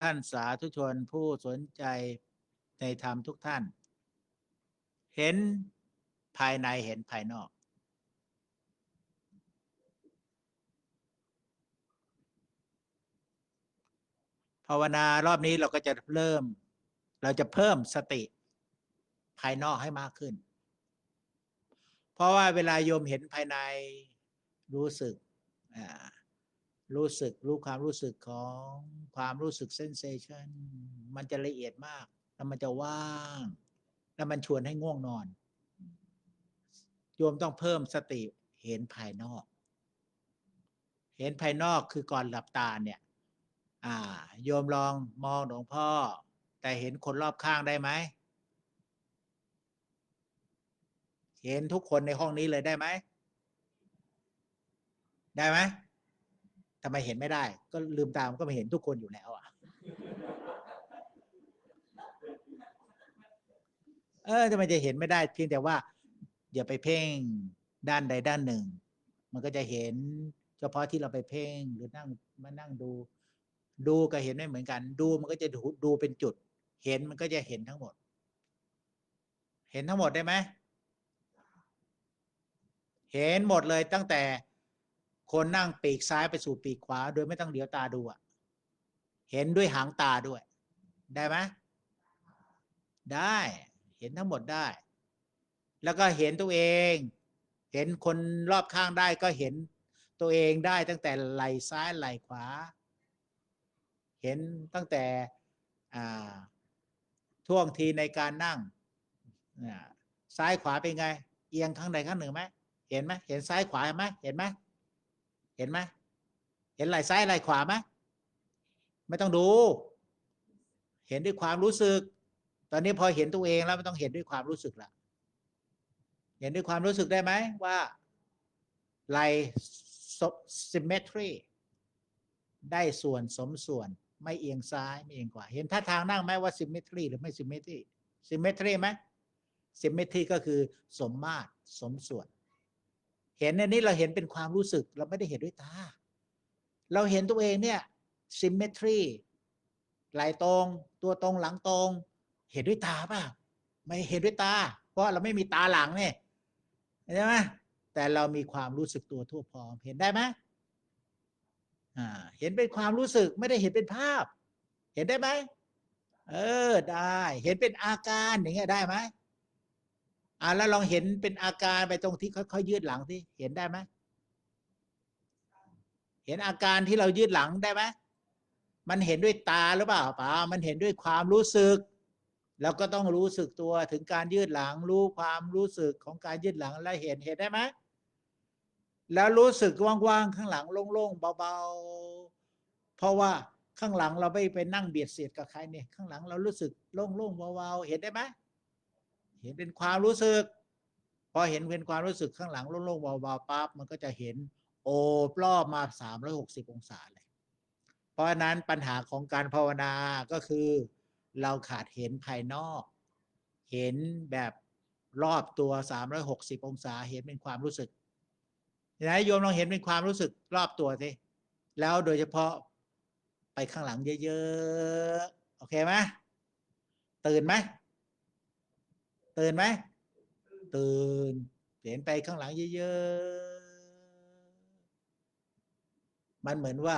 ท่านสาธุชนผู้สนใจในธรรมทุกท่าน เห็นภายในเห็นภายนอก ภาวนารอบนี้เราก็จะเริ่ม เราจะเพิ่มสติภายนอกให้มากขึ้น เพราะว่าเวลาโยมเห็นภายในรู้สึกอ่า รู้สึกรู้ความรู้สึกของความรู้สึกเซนเซชันมันจะละเอียดมาก แล้วมันจะว่าง แล้วมันชวนให้ง่วงนอน โยมต้องเพิ่มสติเห็นภายนอก เห็นภายนอกคือก่อนหลับตาเนี่ย อ่า โยมลองมองหลวงพ่อ แต่เห็นคนรอบข้างได้ไหม เห็นทุกคนในห้องนี้เลยได้ไหม ได้ไหม ทำไมเห็นไม่ได้ ก็ลืมตามก็ไม่เห็นทุกคนอยู่แล้วอะเออทำไมจะเห็นไม่ได้ เพียงแต่ว่าอย่าไปเพ่งด้านใดด้านหนึ่ง มันก็จะเห็น เฉพาะที่เราไปเพ่งหรือนั่งมานั่งดู ดูกับเห็นไม่เหมือนกัน ดูมันก็จะดูดูเป็นจุด เห็นมันก็จะเห็นทั้งหมด เห็นทั้งหมดได้ไหมเห็นหมดเลยตั้งแต่ คนนั่งปีกซ้ายไปสู่ปีกขวา โดยไม่ต้องเลี้ยวตาดูอะเห็นด้วยหางตาด้วย ได้ไหมได้เห็นทั้งหมดได้ แล้วก็เห็นตัวเอง เห็นคนรอบข้างได้ก็เห็นตัวเองได้ตั้งแต่ไหลซ้ายไหลขวา เห็นตั้งแต่ท่วงทีในการนั่ง ซ้ายขวาเป็นไง เอียงข้างใดข้างหนึ่งไหมเห็นไหมเห็นซ้ายขวาไหมเห็นไหม เห็นไหมเห็นไหล่ซ้ายไหล่ขวาไหมไม่ต้องดู เห็นด้วยความรู้สึก ตอนนี้พอเห็นตัวเองแล้วไม่ต้องเห็นด้วยความรู้สึกละเห็นด้วยความรู้สึกได้ไหมว่าไหล symmetry ได้ส่วนสมส่วน ไม่เอียงซ้ายไม่เอียงขวาเห็นท่าทางนั่งไหมว่า symmetry หรือไม่ symmetry symmetry ไหม symmetry ก็คือสมมาตรสมส่วน เห็นในนี้เราเห็นเป็นความรู้สึก เราไม่ได้เห็นด้วยตา เราเห็นตัวเองเนี่ย symmetry ไหลตรง ตัวตรงหลังตรง เห็นด้วยตาป่าไม่เห็นด้วยตา เพราะเราไม่มีตาหลังเนี่ยใช่ไหมแต่เรามีความรู้สึกตัวทั่วพร้อมเห็นได้ไหมอ่าเห็นเป็นความรู้สึกไม่ได้เห็นเป็นภาพ เห็นได้ไหมเออได้ เห็นเป็นอาการอย่างเงี้ยได้ไหม อ่าแล้วลองเห็นเป็นอาการไปตรงที่ค่อยๆยืดหลังที่เห็นได้ไหมเห็นอาการที่เรายืดหลังได้ไหมมันเห็นด้วยตาหรือเปล่าเปล่ามันเห็นด้วยความรู้สึกแล้วก็ต้องรู้สึกตัวถึงการยืดหลัง รู้ความรู้สึกของการยืดหลังแล้วเห็นเห็นได้ไหมแล้วรู้สึกว่างๆข้างหลังโล่งๆเบาๆ เพราะว่าข้างหลังเราไม่ไปนั่งเบียดเสียดกับใครเนี่ยข้างหลังเรารู้สึกโล่งๆเบาๆเห็นได้ไหม เห็นเป็นความรู้สึก พอเห็นเป็นความรู้สึกข้างหลังโล่งๆเบาๆปั๊บมันก็จะเห็นโอบรอบมาสามร้อยหกสิบองศาเลย เพราะฉะนั้นปัญหาของการภาวนาก็คือ เราขาดเห็นภายนอก เห็นแบบรอบตัวสามร้อยหกสิบองศาเห็นเป็นความรู้สึกไหนโยมลองเห็นเป็นความรู้สึกรอบตัวสิแล้วโดยเฉพาะไปข้างหลังเยอะๆ โอเคไหมตื่นไหม ตื่นไหมตื่นเห็นไปข้างหลังเยอะๆมันเหมือนว่า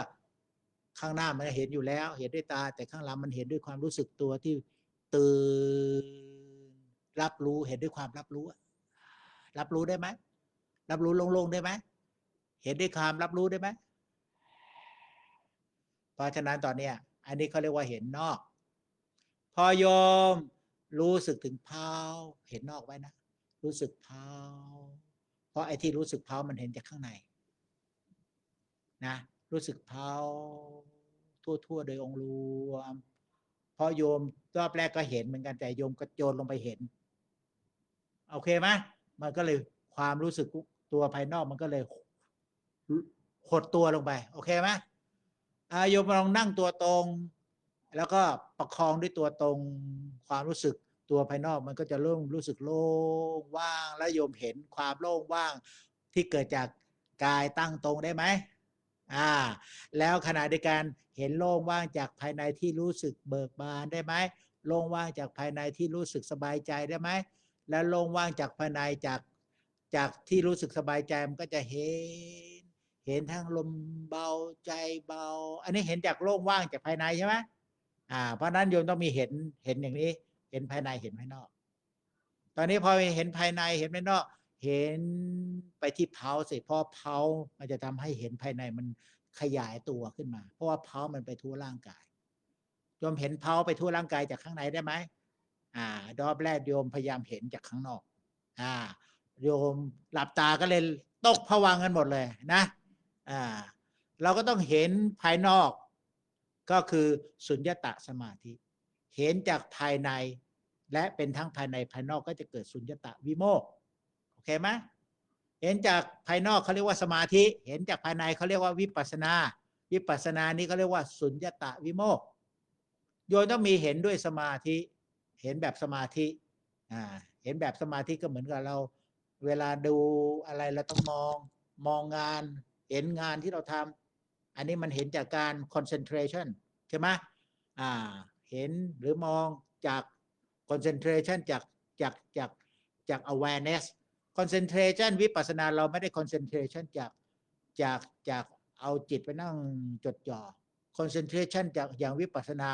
ข้างหน้ามันเห็นอยู่แล้ว เห็นด้วยตา แต่ข้างหลังมันเห็นด้วยความรู้สึกตัวที่ตื่นรับรู้เห็นด้วยความรับรู้รับรู้ได้ไหมรับรู้โล่งๆได้ไหมเห็นด้วยความรับรู้ได้ไหมเพราะฉะนั้นตอนเนี้ยอันนี้เขาเรียกว่าเห็นนอก พอโยม รู้สึกถึงเผาเห็นนอกไว้นะ รู้สึกเผาเพราะไอ้ที่รู้สึกเผามันเห็นจากข้างในนะรู้สึกเผาทั่วๆโดยองค์รวมพอโยมรอบแรกก็เห็นเหมือนกันแต่โยมก็โยนลงไปเห็นโอเคไหมมันก็เลยความรู้สึกตัวภายนอกมันก็เลยหดตัวลงไป โอเคไหมอาโยมลองนั่งตัวตรง แล้วก็ประคองด้วยตัวตรงความรู้สึกตัวภายนอกมันก็จะเริ่มรู้สึกโล่งว่างและโยมเห็นความโล่งว่างที่เกิดจากกายตั้งตรงได้ไหมอ่า แล้วขณะเดียวกันเห็นโล่งว่างจากภายในที่รู้สึกเบิกบานได้ไหมโล่งว่างจากภายในที่รู้สึกสบายใจได้ไหมแล้วโล่งว่างจากภายในจากจากที่รู้สึกสบายใจมันก็จะเห็น เห็นทั้งลมเบาใจเบา อันนี้เห็นจากโล่งว่างจากภายในใช่ไหม อ่า เพราะนั้นโยมต้องมีเห็นเห็นอย่างนี้ เห็นภายในเห็นภายนอก ตอนนี้พอเห็นภายในเห็นภายนอก เห็นไปที่เพาสิพอเพามันจะทำให้เห็นภายในมันขยายตัวขึ้นมา เพราะว่าเพามันไปทั่วร่างกายโยมเห็นเพาไปทั่วร่างกายจากข้างในได้ไหมอ่ารอบแรกโยมพยายามเห็นจากข้างนอก อ่า โยมหลับตาก็เลยตกผวังกันหมดเลยนะ อ่า เราก็ต้องเห็นภายนอก ก็คือสุญญตะสมาธิ เห็นจากภายในและเป็นทั้งภายในภายนอกก็จะเกิดสุญญตะวิโมกโอเคไหมเห็นจากภายนอกเขาเรียกว่าสมาธิ เห็นจากภายในเขาเรียกว่าวิปัสนา วิปัสนานี้เขาเรียกว่าสุญญตะวิโมกโยมต้องมีเห็นด้วยสมาธิ เห็นแบบสมาธิอ่าเห็นแบบสมาธิก็เหมือนกับเรา เวลาดูอะไรเราต้องมอง มองงาน เห็นงานที่เราทำ อันนี้มันเห็นจากการ concentration ใช่ไหมอ่าเห็นหรือมองจาก concentration จากจากจากจาก awareness concentration วิปัสสนาเราไม่ได้ concentration จากจากจากเอาจิตไปนั่งจดจ่อ concentration จากอย่างวิปัสสนา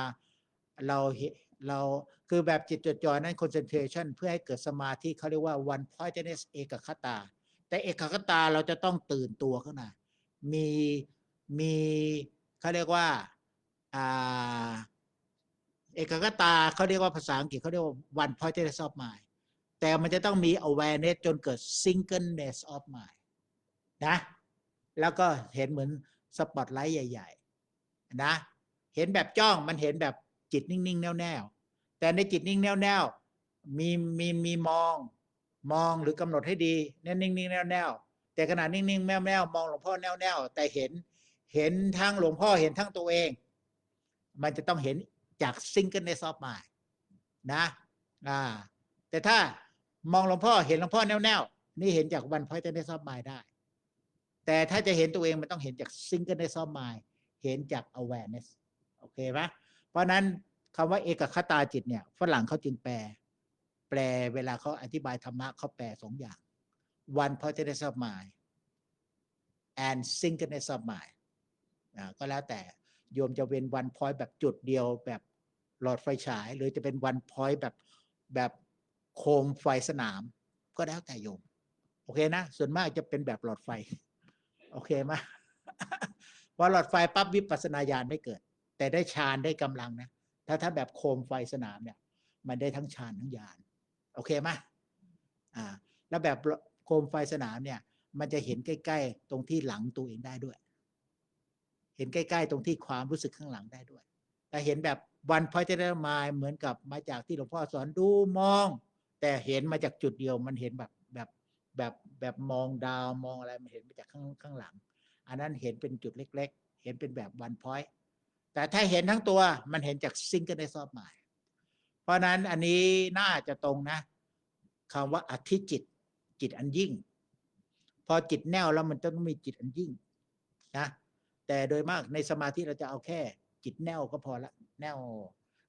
เราเเราคือแบบจิตจดจ่อนั้น concentration เพื่อให้เกิดสมาธิเขาเรียกว่า one pointedness เอกคตา แต่เอกคตาเราจะต้องตื่นตัวขึ้นมามี มีเขาเรียกว่าอ่าเอกคตาเขาเรียกว่าภาษาอังกฤษเขาเรียกว่า one pointedness of mind แต่มันจะต้องมี awareness จนเกิด singleness of mind นะ แล้วก็เห็นเหมือนสปอตไลท์ใหญ่ ๆ นะ เห็นแบบจ้องมันเห็นแบบจิตนิ่ง ๆ แน่วๆ แต่ในจิตนิ่งแน่วๆ มีมีมีมอง มองหรือกำหนดให้ดีเน้นนิ่งๆแน่วๆ แต่ขณะนิ่งๆแน่วๆ มองหลวงพ่อแน่วๆ แต่เห็น เห็นทั้งหลวงพ่อเห็นทั้งตัวเอง มันจะต้องเห็นจาก singleness of mind นะอ่าแต่ถ้ามองหลวงพ่อเห็นหลวงพ่อแน่วๆนี่เห็นจากวันพอยต์ในซอฟมายได้ แต่ถ้าจะเห็นตัวเองมันต้องเห็นจากซิงเกิลในซอฟมายเห็นจาก awareness โอเคไหมเพราะนั้นคำว่าเอกคตาจิตเนี่ยฝรั่งเขาจึงแปล แปลเวลาเขาอธิบายธรรมะเขาแปลสองอย่าง one pointedness of mind and singleness of mind อ่าก็แล้วแต่โยมจะเป็น one point แบบจุดเดียวแบบหลอดไฟฉาย หรือจะเป็น one point แบบแบบโคมไฟสนาม ก็แล้วแต่โยม โอเคนะ ส่วนมากจะเป็นแบบหลอดไฟ โอเคไหมพอหลอดไฟปั๊บวิปัสนาญาณไม่เกิด แต่ได้ฌานได้กำลังนะ ถ้าถ้าแบบโคมไฟสนามเนี่ย มันได้ทั้งฌานทั้งญาณโอเคไหมอ่า แล้วแบบโคมไฟสนามเนี่ย มันจะเห็นใกล้ ๆ ตรงที่หลังตัวเองได้ด้วย เห็นใกล้ๆ ตรงที่ความรู้สึกข้างหลังได้ด้วย แต่เห็นแบบวันพอยจะได้มาเหมือนกับมาจากที่หลวงพ่อสอนดูมอง แต่เห็นมาจากจุดเดียวมันเห็นแบบแบบแบบแบบมองดาวมองอะไรมันเห็นมาจากข้างข้างหลัง อันนั้นเห็นเป็นจุดเล็ก ๆ เห็นเป็นแบบวันพอยแต่ถ้าเห็นทั้งตัวมันเห็นจากซิงเกิลในซอฟหมายเพราะนั้นอันนี้น่าจะตรงนะคำว่าอธิจิตจิตอันยิ่ง พอจิตแน่วแล้วมันต้องมีจิตอันยิ่งนะ แต่โดยมากในสมาธิเราจะเอาแค่จิตแน่วก็พอละแน่ว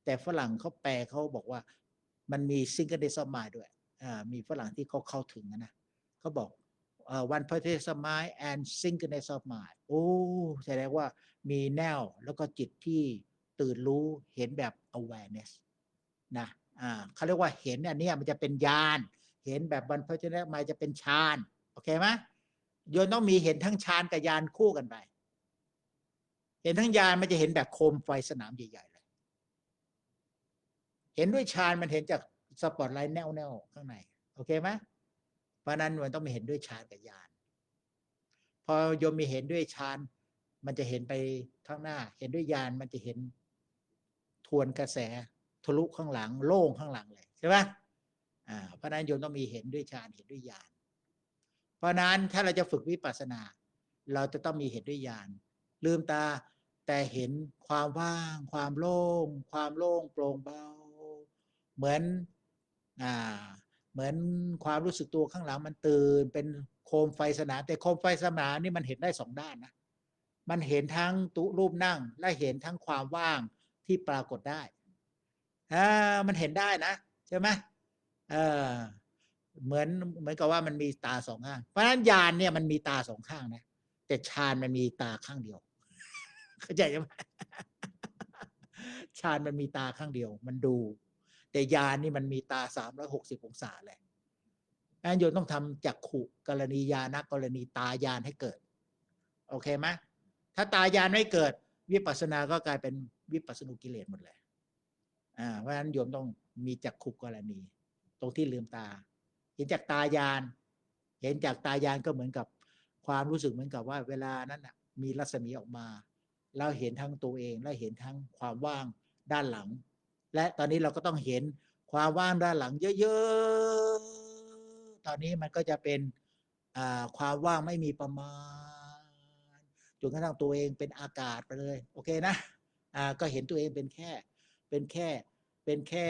แต่ฝรั่งเขาแปลเขาบอกว่ามันมีซิงเกิลเดซมายด้วยมีฝรั่งที่เขาเข้าถึงนะเขาบอกเอ่อ one p o i n t e d mind and singleness of mind โอ้แสดงว่ามีแนวแล้วก็จิตที่ตื่นรู้เห็นแบบ awareness นะอ่าเขาเรียกว่าเห็นอันนี้มันจะเป็นญาณเห็นแบบ one p o i n t e d mind จะเป็นฌานโอเคไหมโยนต้องมีเห็นทั้งฌานกับญาณคู่กันไป ห็นทั้งญาณมันจะเห็นแบบโคมไฟสนามใหญ่ๆเลย เห็นด้วยฌานมันเห็นจากสปอตไลท์แนวๆข้างใน โอเคไหมเพราะนั้นมันต้องมีเห็นด้วยฌานกับญาณพอโยมมีเห็นด้วยฌานมันจะเห็นไปข้างหน้า เห็นด้วยญาณมันจะเห็นทวนกระแสทะลุข้างหลัง โล่งข้างหลังเลยใช่ไหมอ่า เพราะนั้นโยมต้องมีเห็นด้วยฌานเห็นด้วยญาณเพราะนั้นถ้าเราจะฝึกวิปัสสนา เราจะต้องมีเห็นด้วยญาณลืมตา แต่เห็นความว่าง ความโล่ง ความโล่งโปร่งเบา เหมือนอ่าเหมือนความรู้สึกตัวข้างหลังมันตื่น เป็นโคมไฟสนามแต่โคมไฟสนามนี่มันเห็นได้สองด้านนะมันเห็นทั้งตุรูปนั่ง และเห็นทั้งความว่างที่ปรากฏได้อ่ามันเห็นได้นะใช่ไหมเออเหมือนเหมือนกับว่ามันมีตาสองข้าง เพราะฉะนั้นญาณเนี่ยมันมีตาสองข้างนะแต่ฌานมันมีตาข้างเดียว เข้าใจไหมฌานมันมีตาข้างเดียว มันดู แต่ญาณนี่มันมีตาสามร้อยหกสิบองศาแหละอันโยมต้องทำจักขุกรณีญาณกรณีตายานให้เกิด โอเคไหมถ้าตายานไม่เกิด วิปัสสนาก็กลายเป็นวิปัสสนุกิเลสหมดเลยอ่าเพราะฉะนั้นโยมต้องมีจักขุกรณี ตรงที่ลืมตา เห็นจากตายาน เห็นจากตายานก็เหมือนกับความรู้สึกเหมือนกับว่า เวลานั้นน่ะมีรัศมีออกมา เราเห็นทั้งตัวเองและเห็นทั้งความว่างด้านหลัง และตอนนี้เราก็ต้องเห็นความว่างด้านหลังเยอะๆ ตอนนี้มันก็จะเป็นความว่างไม่มีประมาณจนกระทั่งตัวเองเป็นอากาศไปเลยโอเคนะอ่าก็เห็นตัวเองเป็นแค่เป็นแค่เป็นแค่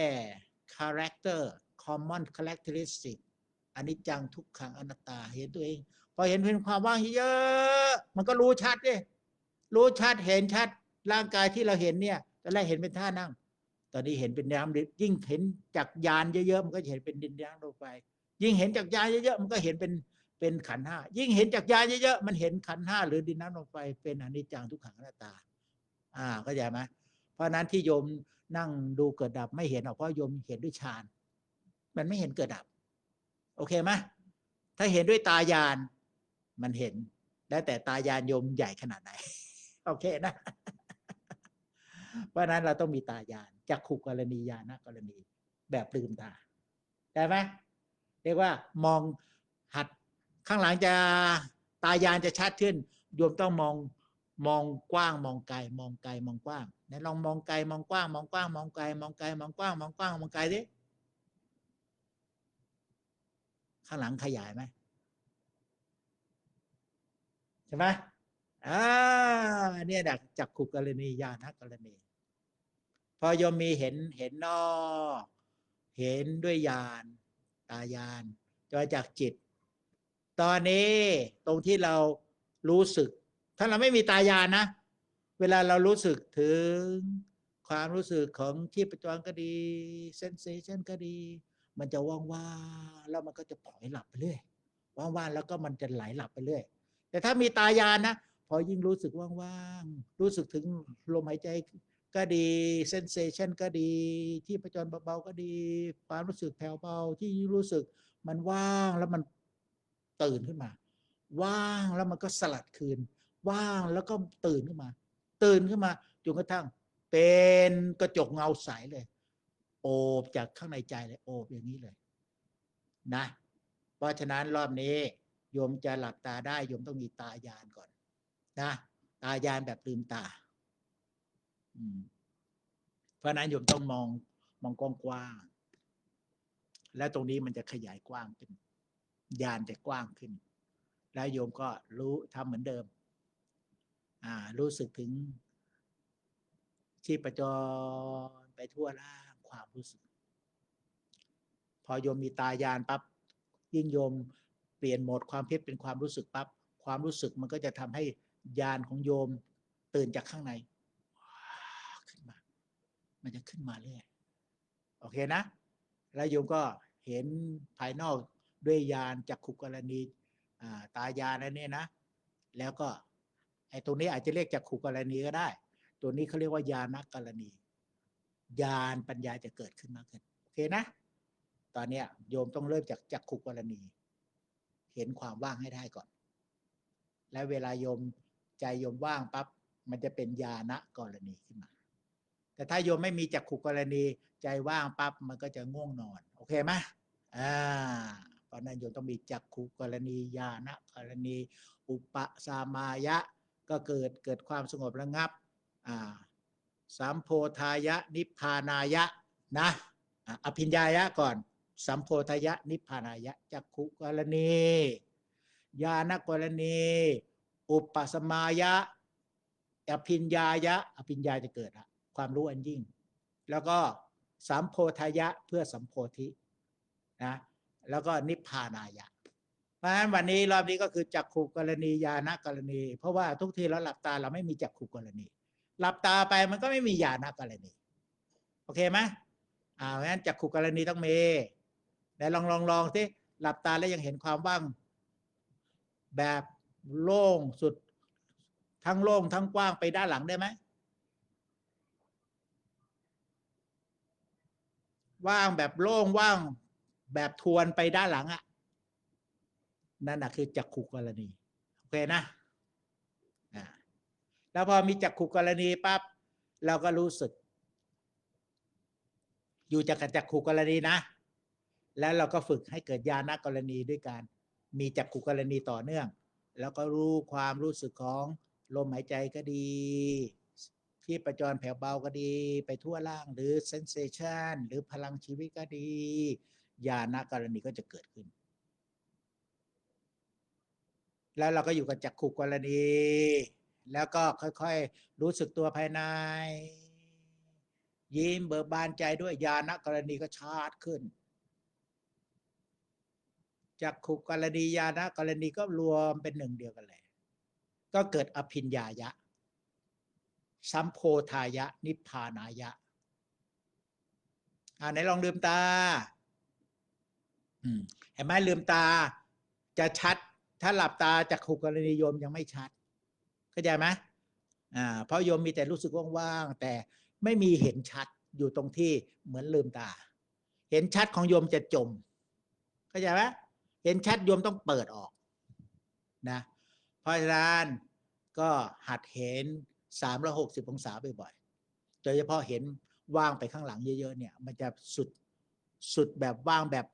character common characteristic อันิจจังทุกขังอนัตตาเห็นตัวเอง พอเห็นเป็นความว่างเยอะๆมันก็รู้ชัดดิ รู้ชัดเห็นชัดร่างกายที่เราเห็นเนี่ยตอนแรกเห็นเป็นท่านั่ง ตอนนี้เห็นเป็นน้ำดินยิ่งเห็นจากยานเยอะๆมันก็เห็นเป็นดินน้ำลงไปยิ่งเห็นจากยานเยอะๆมันก็เห็นเป็นเป็นขันห้ายิ่งเห็นจากยานเยอะๆมันเห็นขันห้าหรือดินน้ำลงไปเป็นอนิจจังทุกขังอนัตตา อ่าเข้าใจไหมเพราะฉะนั้นที่โยมนั่งดูเกิดดับไม่เห็นหรอกเพราะโยมเห็นด้วยฌานมันไม่เห็นเกิดดับ โอเคไหมถ้าเห็นด้วยตายานมันเห็น แล้วแต่ตายานโยมใหญ่ขนาดไหน โอเคนะ เพราะนั้นเราต้องมีตายานจักขุกรณียานกรณีแบบลืมตา ได้ไหมเรียกว่ามองหัดข้างหลังจะตายานจะชัดขึ้นโยมต้องมองมองกว้างมองไกลมองไกลมองกว้างไหนลองมองไกลมองกว้างมองกว้างมองไกลมองไกลมองกว้างมองกว้างมองไกลดิข้างหลังขยายไหมใช่ไหม อ่าเนี่ยดักจักขุกรณียานกรณี พอยมมีเห็นเห็นนอก เห็นด้วยญาณตายานจอยจากจิต ตอนนี้ตรงที่เรารู้สึก ถ้าเราไม่มีตายานนะ เวลาเรารู้สึกถึงความรู้สึกของที่ประจรก็ดีเซนเซชันก็ดี มันจะว่างๆแล้วมันก็จะปล่อยหลับไปเรื่อยว่างๆแล้วก็มันจะไหลหลับไปเรื่อย แต่ถ้ามีตายานนะ พอยิ่งรู้สึกว่างๆ รู้สึกถึงลมหายใจก็ดีเซนเซชันก็ดี ที่ประจรเบาๆก็ดีความรู้สึกแผ่วเบาที่รู้สึกมันว่างแล้วมันตื่นขึ้นมา ว่างแล้วมันก็สลัดคืน ว่างแล้วก็ตื่นขึ้นมา ตื่นขึ้นมาจนกระทั่ง เป็นกระจกเงาใสเลย โอบจากข้างในใจเลยโอบอย่างนี้เลย นะ เพราะฉะนั้นรอบนี้โยมจะหลับตาได้โยมต้องมีตายานก่อน นะตายานแบบลืมตาเพราะนั้นโยมต้องมองมองกว้างๆและตรงนี้มันจะขยายกว้างขึ้นยานจะกว้างขึ้น แล้วโยมก็รู้ทำเหมือนเดิม อ่า รู้สึกถึงชีพจรไปทั่วร่างความรู้สึก พอโยมมีตายานปั๊บยิ่งโยมเปลี่ยนโหมดความคิดเป็นความรู้สึกปั๊บความรู้สึกมันก็จะทำให้ ยานของโยมตื่นจากข้างในขึ้นมา มันจะขึ้นมาเรื่อยโอเคนะ แล้วโยมก็เห็นภายนอกด้วยยานจากขุกรณีตายานนั่นเนี่ยนะ แล้วก็ไอ้ตรงนี้อาจจะเรียกจากขุกรณีก็ได้ ตัวนี้เขาเรียกว่าญาณกรณีญาณปัญญาจะเกิดขึ้นมากขึ้นโอเคนะ ตอนเนี้ยโยมต้องเริ่มจากจักขุกรณี เห็นความว่างให้ได้ก่อน และเวลาโยม ใจโยมว่างปั๊บมันจะเป็นญาณกรณีขึ้นมา แต่ถ้าโยมไม่มีจักขุกรณี ใจว่างปั๊บมันก็จะง่วงนอน โอเคไหมอ่าเพราะนั้นโยมต้องมีจักขุกรณีญาณกรณี อุปสามายะก็เกิดเกิดความสงบระงับอ่าสัมโพธายะ นิพพานายะนะอภิญญายะก่อนสัมโพธยะนิพพานายะจักขุกรณีญาณกรณี อุปสมายะอภิญญายะ อภิญญาจะเกิดละความรู้อันยิ่ง แล้วก็สัมโพธายะเพื่อสัมโพธินะแล้วก็นิพพานายะ เพราะฉะนั้นวันนี้รอบนี้ก็คือจักขุกรณีญาณกรณี เพราะว่าทุกทีเราหลับตาเราไม่มีจักขุกรณี หลับตาไปมันก็ไม่มีญาณกรณี โอเคไหมอ่าเพราะฉะนั้นจักขุกรณีต้องมีแต่ลองลองลองสิหลับตาแล้วยังเห็นความว่างแบบ โล่งสุด ทั้งโล่งทั้งกว้างไปด้านหลังได้ไหมว่างแบบโล่งว่างแบบทวนไปด้านหลังอะนั่นนะคือจักขุกรณี โอเคนะอ่าแล้วพอมีจักขุกรณีปั๊บเราก็รู้สึก อยู่จากจักขุกรณีนะ แล้วเราก็ฝึกให้เกิดญาณกรณีด้วยการมีจักขุกรณีต่อเนื่อง แล้วก็รู้ความรู้สึกของลมหายใจก็ดี ที่ประจรแผ่วเบาก็ดี ไปทั่วล่างหรือ sensation หรือพลังชีวิตก็ดีญาณกรณีก็จะเกิดขึ้น แล้วเราก็อยู่กับจักขุกรณี แล้วก็ค่อยๆ รู้สึกตัวภายใน ยิ้มเบิกบานใจด้วยญาณกรณีก็ชาดขึ้น จักขุกรณีญาณกรณีก็รวมเป็นหนึ่งเดียวกันเลยก็เกิดอภิญญายะ สัมโพธายะ นิพพานายะอ่าไหนลองลืมตาอืมเห็นไหมลืมตาจะชัด ถ้าหลับตาจากขุกรณีโยมยังไม่ชัดเข้าใจไหมอ่าเพราะโยมมีแต่รู้สึกว่างๆแต่ไม่มีเห็นชัดอยู่ตรงที่เหมือนลืมตา เห็นชัดของโยมจะจมเข้าใจไหม เห็นชัดโยมต้องเปิดออกนะเพราะฉะนั้นก็หัดเห็นสามร้อยหกสิบองศาบ่อยๆ โดยเฉพาะเห็นว่างไปข้างหลังเยอะๆเนี่ย มันจะสุดสุดแบบว่างแบบ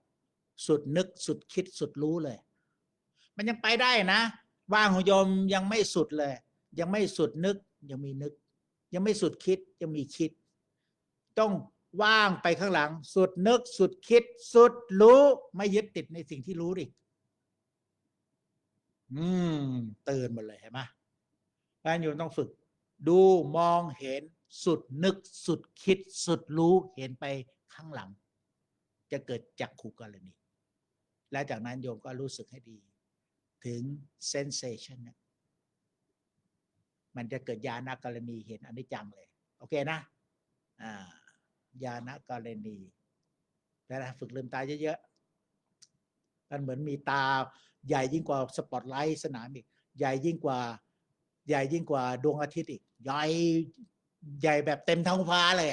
สุดนึกสุดคิดสุดรู้เลย มันยังไปได้นะ ว่างของโยมยังไม่สุดเลย ยังไม่สุดนึกยังมีนึก ยังไม่สุดคิดยังมีคิด ต้อง ว่างไปข้างหลัง สุดนึกสุดคิด สุดรู้ไม่ยึดติดในสิ่งที่รู้ดิอืมตื่นหมดเลยเห็นไหมงานโยมต้องฝึก ดูมองเห็นสุดนึกสุดคิด สุดรู้เห็นไปข้างหลัง จะเกิดจักขุกรณีและจากนั้นโยมก็รู้สึกให้ดี ถึง sensation เนี่ยมันจะเกิดญาณกรณีเห็นอนิจจังเลย โอเคนะ อ่า ญาณกรณีแล้วฝึกลืมตาเยอะๆมันเหมือนมีตาใหญ่ยิ่งกว่าสปอตไลท์สนามอีก ใหญ่ยิ่งกว่า ใหญ่ยิ่งกว่าดวงอาทิตย์อีก ใหญ่ใหญ่แบบเต็มท้องฟ้าเลย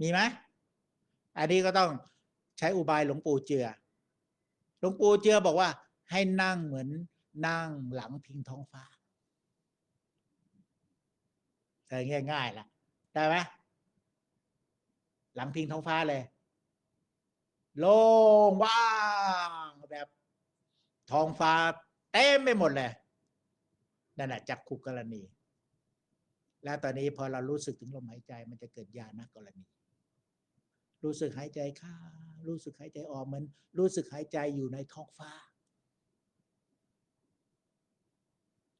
มีไหมอันนี้ก็ต้องใช้อุบายหลวงปู่เจือ หลวงปู่เจือบอกว่า ให้นั่งเหมือนนั่งหลังพิงท้องฟ้าแต่ง่ายๆล่ะ ได้ไหม หลังพิงท้องฟ้าเลย โล่งว่างแบบท้องฟ้าเต็มไปหมดเลยนั่นแหละจักขุกรณี แล้วตอนนี้พอเรารู้สึกถึงลมหายใจ มันจะเกิดญาณกรณี รู้สึกหายใจเข้ารู้สึกหายใจออกเหมือนรู้สึกหายใจอยู่ในท้องฟ้า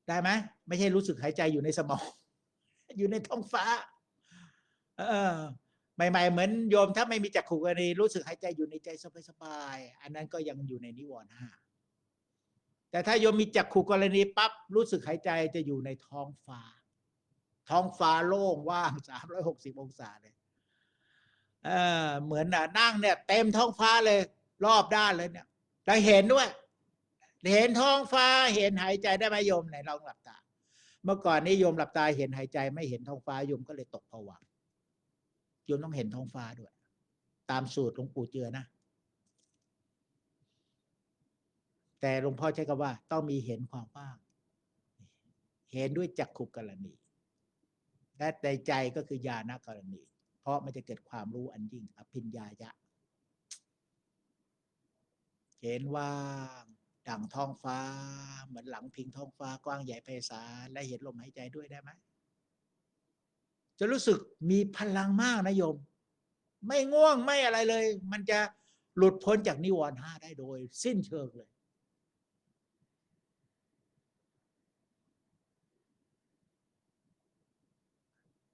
ได้ไหมไม่ใช่รู้สึกหายใจอยู่ในสมอง อยู่ในท้องฟ้า เออ ใหม่ๆเหมือนโยมถ้าไม่มีจักขุกรณีรู้สึกหายใจอยู่ในใจสบายๆอันนั้นก็ยังอยู่ในนิวรณ์ห้าแต่ถ้าโยมมีจักขุกรณีปั๊บรู้สึกหายใจจะอยู่ในท้องฟ้า ท้องฟ้าโล่งว่างสามร้อยหกสิบองศาเลยเออเหมือนน่ะนั่งเนี่ย เต็มท้องฟ้าเลย รอบด้านเลยเนี่ยแต่เห็นด้วย เห็นท้องฟ้าเห็นหายใจได้ไหมโยมไหนลองหลับตา เมื่อก่อนนี้โยมหลับตาเห็นหายใจไม่เห็นท้องฟ้าโยมก็เลยตกผวัง โยมต้องเห็นท้องฟ้าด้วย ตามสูตรหลวงปู่เจือนะ แต่หลวงพ่อใช้คำว่า ต้องมีเห็นความว่าง เห็นด้วยจักขุกรณี และในใจก็คือญาณกรณี เพราะมันจะเกิดความรู้อันยิ่ง อภิญญายะ เห็นว่างดั่งท้องฟ้า เหมือนหลังพิงท้องฟ้ากว้างใหญ่ไพศาลและเห็นลมหายใจด้วยได้ไหม จะรู้สึกมีพลังมากนะโยม ไม่ง่วงไม่อะไรเลย มันจะหลุดพ้นจากนิวรณ์ห้าได้โดย สิ้นเชิงเลย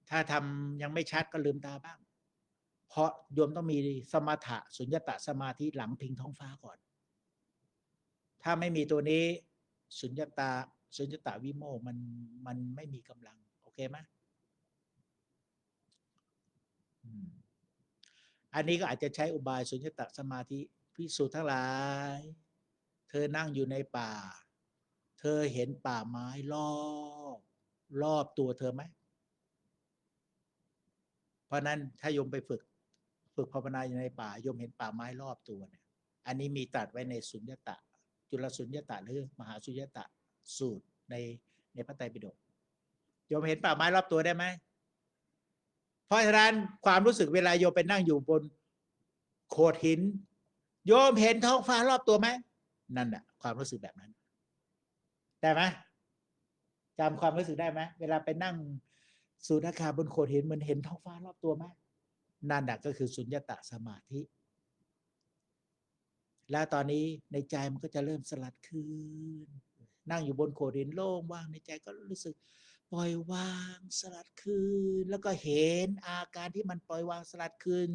ถ้าทำยังไม่ชัดก็ลืมตาบ้าง เพราะโยมต้องมีสมถะสุญญตะสมาธิหลังพิงท้องฟ้าก่อน ถ้าไม่มีตัวนี้ สุญญตาสุญญตาวิโมกมันมันไม่มีกำลัง โอเคไหม อันนี้ก็อาจจะใช้อุบายสุญญตสมาธิพิสูจน์ทั้งหลาย เธอนั่งอยู่ในป่า เธอเห็นป่าไม้รอบรอบตัวเธอไหม เพราะนั้นถ้าโยมไปฝึก ฝึกภาวนาอยู่ในป่าโยมเห็นป่าไม้รอบตัวเนี่ย อันนี้มีตัดไว้ในสุญญตะ จุลสุญญตะหรือมหาสุญญตะสูตรในในพระไตรปิฎกโยมเห็นป่าไม้รอบตัวได้ไหม ราะฉะนั้นความรู้สึกเวลาโยมไปนั่งอยู่บนโขดหิน โยมเห็นท้องฟ้ารอบตัวไหมนั่นแหะความรู้สึกแบบนั้น ได้ไหมจำความรู้สึกได้ไหมเวลาไปนั่งสูดอากาศบนโขดหินมันเห็นท้องฟ้ารอบตัวไหมนั่นแหะก็คือสุญญตะสมาธิ แล้วตอนนี้ในใจมันก็จะเริ่มสลัดคืนนั่งอยู่บนโขดหินโล่งว่างในใจก็รู้สึก ล่อยวางสลัดคืน แล้วก็เห็นอาการที่มันปล่อยวางสลัดคืน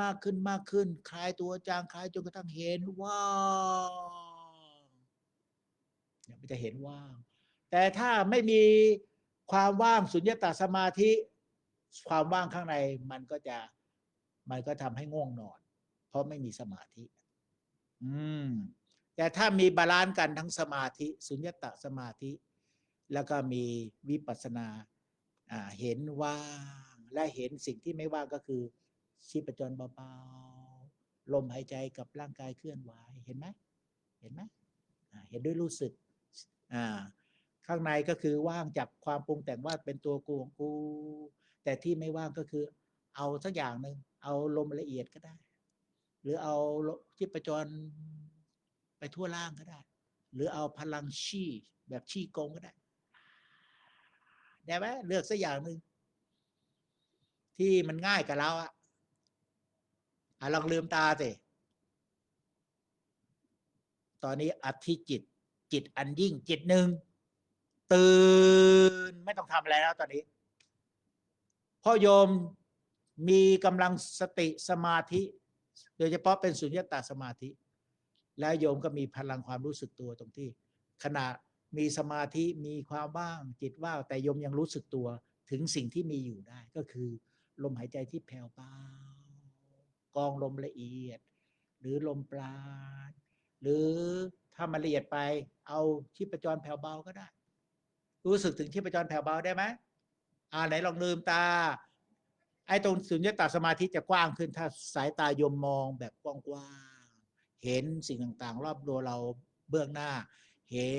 มากขึ้นมากขึ้น คลายตัวจางคลายจนกระทั่งเห็นว่างเนี่ยมันจะเห็นว่าง แต่ถ้าไม่มีความว่างสุญญตาสมาธิ ความว่างข้างในมันก็จะมันก็ทำให้ง่วงนอน เพราะไม่มีสมาธิ อืมแต่ถ้ามีบาลานซ์กันทั้งสมาธิ สุญญตาสมาธิ แล้วก็มีวิปัสนาเห็นว่างและเห็นสิ่งที่ไม่ว่างก็คือชีพจรเบาๆลมหายใจกับร่างกายเคลื่อนไหวเห็นไหมเห็นไหมเห็นด้วยรู้สึกข้างในก็คือว่างจากความปรุงแต่งว่าเป็นตัวกูของกู แต่ที่ไม่ว่างก็คือ เอาสักอย่างหนึ่งเอาลมละเอียดก็ได้ หรือเอาชีพจรไปทั่วล่างก็ได้ หรือเอาพลังชี่แบบชี่กงก็ได้ ได้ไหมเลือกสักอย่างหนึ่งที่มันง่ายกับเราอะอะลองลืมตาสิตอนนี้อธิจิต จิตอันยิ่งจิตหนึ่งตื่นไม่ต้องทำอะไรแล้วตอนนี้พ่อโยมมีกำลังสติสมาธิ โดยเฉพาะเป็นสุญญตาสมาธิ แล้วโยมก็มีพลังความรู้สึกตัวตรงที่ขณะ มีสมาธิมีความว่างจิตว่างแต่โยมยังรู้สึกตัวถึงสิ่งที่มีอยู่ได้ก็คือ ลมหายใจที่แผ่วเบากองลมละเอียด หรือลมปราณหรือถ้ามันละเอียดไป เอาชีพจรแผ่วเบาก็ได้ รู้สึกถึงชีพจรแผ่วเบาได้ไหมอ่าไหนลองลืมตา ไอ้ตรงสุญญตาสมาธิจะกว้างขึ้น ถ้าสายตายมมองแบบกว้างๆเห็นสิ่งต่างๆ รอบตัวเราเบื้องหน้า เห็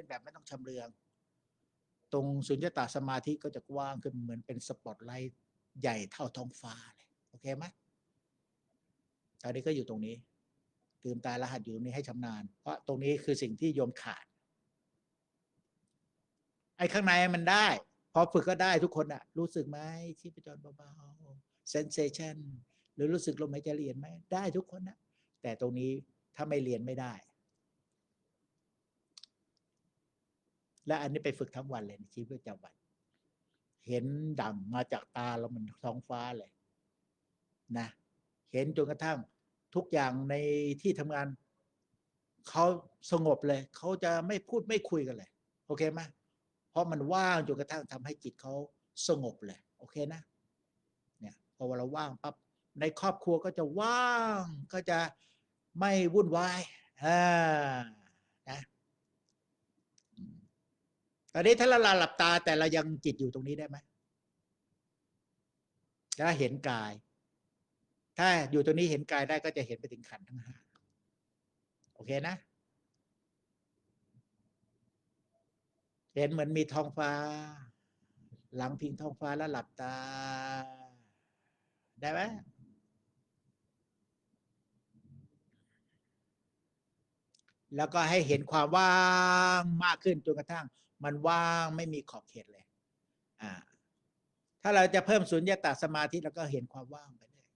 นแบบไม่ต้องชำเลือง ตรงสุญญตาสมาธิก็จะกว้างขึ้นเหมือนเป็นสปอตไลท์ใหญ่เท่าท้องฟ้าเลยโอเคไหมตอนนี้ก็อยู่ตรงนี้ลืมตาและหัดอยู่ตรงนี้ให้ชำนาญ เพราะตรงนี้คือสิ่งที่โยมขาด ไอ้ข้างในมันได้ พอฝึกก็ได้ทุกคนอะรู้สึกไหมชีพจรเบาๆ sensation หรือรู้สึกลมหายใจเอียดไหมได้ทุกคนนะแต่ตรงนี้ถ้าไม่เรียนไม่ได้ และอันนี้ไปฝึกทั้งวันเลยในชีวิตประจำวัน เห็นดังมาจากตาเรามันท้องฟ้าเลยนะเห็นจนกระทั่งทุกอย่างในที่ทำงานเขาสงบเลยเขาจะไม่พูดไม่คุยกันเลย โอเคไหมเพราะมันว่างจนกระทั่งทำให้จิตเขาสงบเลย โอเคนะเนี่ยพอเราว่างปั๊บในครอบครัวก็จะว่างก็จะไม่วุ่นวายอ่านะต อนนี้ถ้าเราหลับตาแต่เรายังจิตอยู่ตรงนี้ได้ไหมถ้าเห็นกาย ถ้าอยู่ตรงนี้เห็นกายได้ก็จะเห็นไปถึงขันทั้งห้าโอเคนะ เห็นเหมือนมีท้องฟ้า หลังพิงท้องฟ้าแล้วหลับตา ได้ไหมแล้วก็ให้เห็นความว่างมากขึ้นจนกระทั่ง มันว่างไม่มีขอบเขตเลยอ่าถ้าเราจะเพิ่มสุญญตาสมาธิแล้วก็เห็นความว่างไปเลย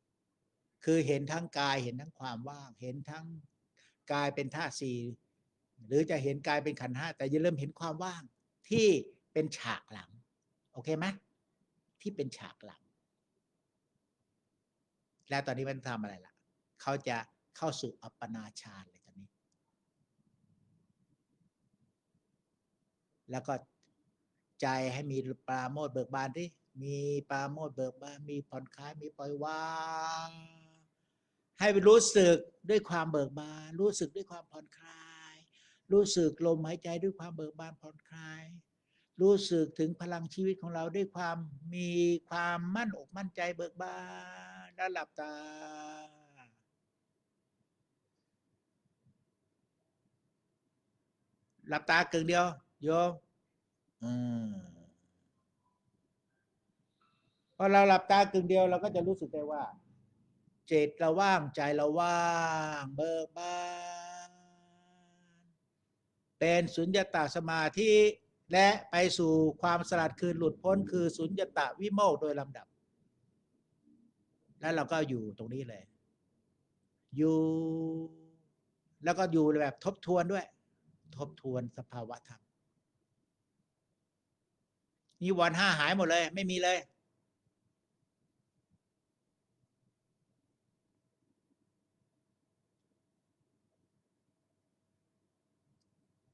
คือเห็นทั้งกายเห็นทั้งความว่าง เห็นทั้งกายเป็นธาตุสี่หรือจะเห็นกายเป็นขันธ์ห้าแต่อย่าเริ่มเห็นความว่างที่เป็นฉากหลัง โอเคไหมที่เป็นฉากหลัง แล้วตอนนี้มันทำอะไรล่ะ เขาจะเข้าสู่อัปปนาฌาน แล้วก็ใจให้มีปราโมทเบิกบานที่มีปราโมทเบิกบานมีผ่อนคลายมีปล่อยวางให้รู้สึกด้วยความเบิกบาน รู้สึกด้วยความผ่อนคลาย รู้สึกลมหายใจด้วยความเบิกบานผ่อนคลาย รู้สึกถึงพลังชีวิตของเราด้วยความมีความมั่นอกมั่นใจเบิกบานแล้วหลับตา หลับตากึ่งเดียว โยมอืมพอเราหลับตากึ่งเดียวเราก็จะรู้สึกได้ว่า เจตเราว่างใจเราว่าง เบิกบาน เป็นสุญญตาสมาธิและไปสู่ความสลัดคืนหลุดพ้นคือสุญญตาวิโมกโดยลำดับ แล้วเราก็อยู่ตรงนี้เลยอยู่ แล้วก็อยู่แบบทบทวนด้วย ทบทวนสภาวะธรรม นิวรณ์ห้าหายหมดเลย ไม่มีเลย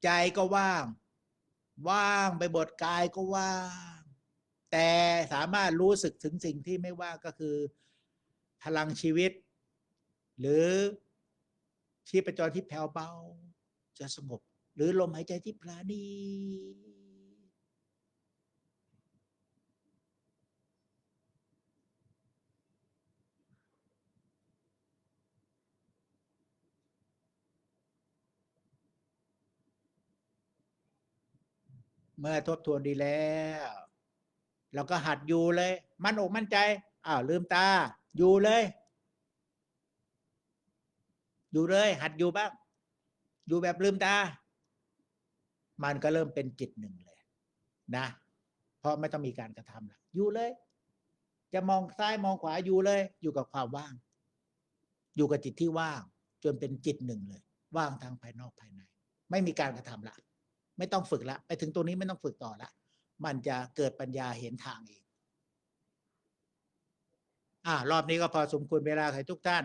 ใจก็ว่าง ว่างไปบทกายก็ว่าง แต่สามารถรู้สึกถึงสิ่งที่ไม่ว่างก็คือ พลังชีวิต หรือชีพจรที่แผ่วเบา จะสงบ หรือลมหายใจที่ปราณี เมื่อทบทวนดีแล้วเราก็หัดอยู่เลย มั่นอกมั่นใจอ้าวลืมตา อยู่เลย อยู่เลย หัดอยู่บ้าง อยู่แบบลืมตา มันก็เริ่มเป็นจิตหนึ่งเลย นะ เพราะไม่ต้องมีการกระทำละอยู่เลย จะมองซ้ายมองขวาอยู่เลย อยู่กับความว่าง อยู่กับจิตที่ว่าง จนเป็นจิตหนึ่งเลย ว่างทางภายนอกภายใน ไม่มีการกระทำละ ไม่ต้องฝึกละไปถึงตรงนี้ไม่ต้องฝึกต่อละมันจะเกิดปัญญาเห็นทางเองอ่ารอบนี้ก็พอสมควรเวลาให้ทุกท่าน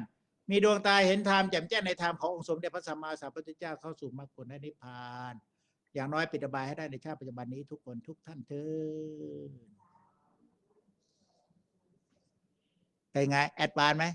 มีดวงตาเห็นธรรมแจ่มแจ้งในธรรมขององค์สมเด็จพระสัมมาสัมพุทธเจ้าเข้าสู่มรรคผลและนิพพาน อย่างน้อยปิดบายให้ได้ในชาติปัจจุบันนี้ทุกคนทุกท่านเถิดเป็นไง แอดวานไหม